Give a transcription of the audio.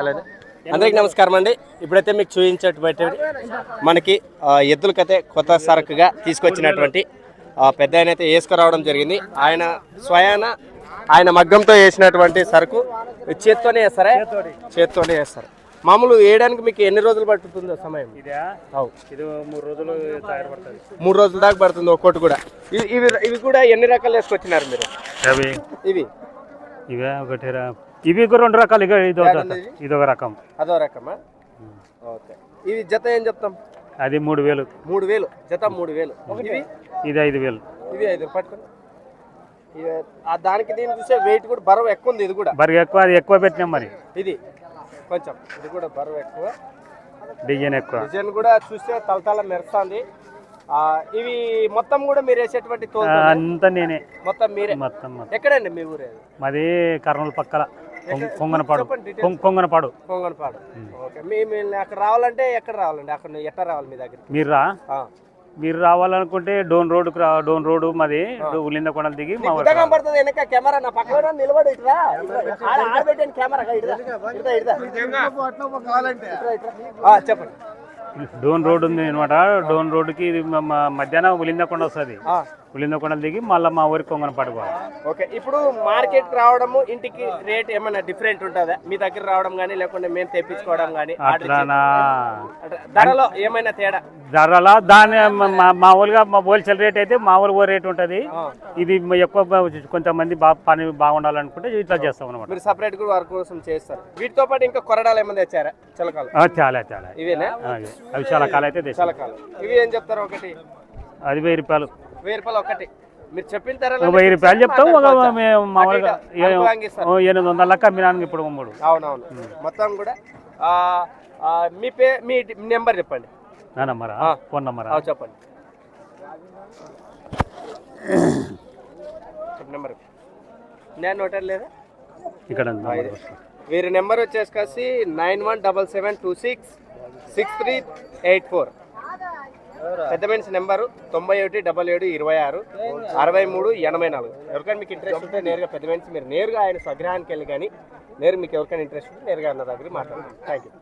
అలానే అందరికి నమస్కారం అండి. ఇప్పుడైతే మీకు చూపించేటువంటి మనకి ఎద్దులకైతే కొత్త సరుకుగా తీసుకొచ్చినటువంటి పెద్ద ఆయన అయితే వేసుకురావడం జరిగింది. ఆయన స్వయాన ఆయన మగ్గంతో వేసినటువంటి సరుకు చేత్తోనే వేస్తారా? చేత్తోనే వేస్తారు. మామూలు వేయడానికి మీకు ఎన్ని రోజులు పట్టుతుందో సమయం? ఇదా? మూడు రోజులు మూడు రోజుల దాకా పడుతుంది ఒక్కోటి కూడా. ఇవి ఇవి ఇవి కూడా ఎన్ని రకాలు వేసుకొచ్చినారు మీరు? ఇవి. ఇవే ఒకటి ఇవి రెండు రకాలు ఇక ఇది? ఇది? ఒక రకం. అదో రకమా? ఓకే. ఇవి జత ఏం చెప్తాం? అది మూడు వేలు. మూడు వేలు. జత మూడు వేలు. ఇది. ఐదు వేలు. ఇవి ఐదు. పట్టుకొని. దానికి దీన్ని చూసే వెయిట్ కూడా బరువు ఎక్కువ ఉంది ఇది కూడా. బరువు ఎక్కువ అది ఎక్కువ పెట్టినాం మరి. ఇది. కొంచెం. ఇది కూడా బరువు ఎక్కువ. డిజైన్ ఎక్కువ. డిజైన్ కూడా చూస్తే తలతల మెరుస్తుంది. ఇవి మొత్తం కూడా మీరు వేసేటువంటి అంతా నేనే. మొత్తం మీరే? మొత్తం మొత్తం. ఎక్కడండి మీ ఊరేది మాది కర్నూలు పక్కల. కొంగనపాడు. కొంగనపాడు. పొంగనపాడు ఓకే. అక్కడ రావాలంటే ఎక్కడ రావాలండి? అక్కడ ఎట్లా రావాలి మీ దగ్గరికి? మీరు రా. ఆ. మీరు రావాలనుకుంటే డోన్ రోడ్డుకు రా డోన్ రోడ్డు మాది. ఉలింద కొండలు దిగి కెమెరా నా పక్కన నిలబడి చెప్పండి. డోన్ రోడ్ ఉంది అనమాట డోన్ రోడ్డుకి ఇది మధ్యాహ్నం ఉలిందకుండా వస్తుంది. ఆ, ఉలింద కొండలు దిగి మళ్ళీ మా ఊరికి కొంగనపాడు పోవాలి ఓకే ఇప్పుడు మార్కెట్ రావడము ఇంటికి రేట్ ఏమైనా డిఫరెంట్ ఉంటుందా? మీ దగ్గర రావడం కానీ లేకుంటే మేము తెప్పించుకోవడం కానీ అట్లానా? ధరలో ఏమైనా తేడా? ధరలా దాని మామూలుగా మా హోల్సేల్ రేట్ అయితే మామూలు ఓ రేట్ ఉంటుంది. ఇది ఎక్కువ కొంతమంది బాగా పని బాగుండాలనుకుంటే ఇట్లా చేస్తాం అనమాట మీరు సపరేట్ కూడా వర్క్ కోసం చేస్తారు. వీటితో పాటు ఇంకా కొరడాలు ఏమైనా తెచ్చారా? చిలకాలు. చాలా చాలా. ఇవేనా? అవి చాలా కాలం అయితే తెచ్చాం. చిలకాలు ఇవి ఏం చెప్తారు ఒకటి? అది వెయ్యి రూపాయలు. వెయ్యి రూపాయలు ఒకటి మీరు చెప్పిన ధర వెయ్యి రూపాయలు చెప్తాం ఒక మామూలుగా ఎనిమిది వందల లెక్క అమ్మినాను ఇప్పుడు మూడు అవునవును. మొత్తం కూడా మీ పే మీ నెంబర్ చెప్పండి. నా నంబరా. ఫోన్ నంబరా? చెప్పండి. నెంబర్. నేను నోటర్ లేదా? ఇక్కడ. వీరి నెంబర్ వచ్చేసి nine one double seven two six six three eight four. పెద్ద మనిషి నెంబరు తొంభై ఒకటి డబల్ ఏడు ఇరవై ఆరు అరవై మూడు ఎనభై నాలుగు. ఎవరికైనా మీకు ఇంట్రెస్ట్ ఉంటే నేరుగా పెద్ద మనిషి మీరు నేరుగా ఆయన స్వగ్రహానికి వెళ్ళి కానీ నేరు మీకు ఎవరికైనా ఇంట్రెస్ట్ ఉంటే నేరుగా అన్న దగ్గర మాట్లాడండి థ్యాంక్ యూ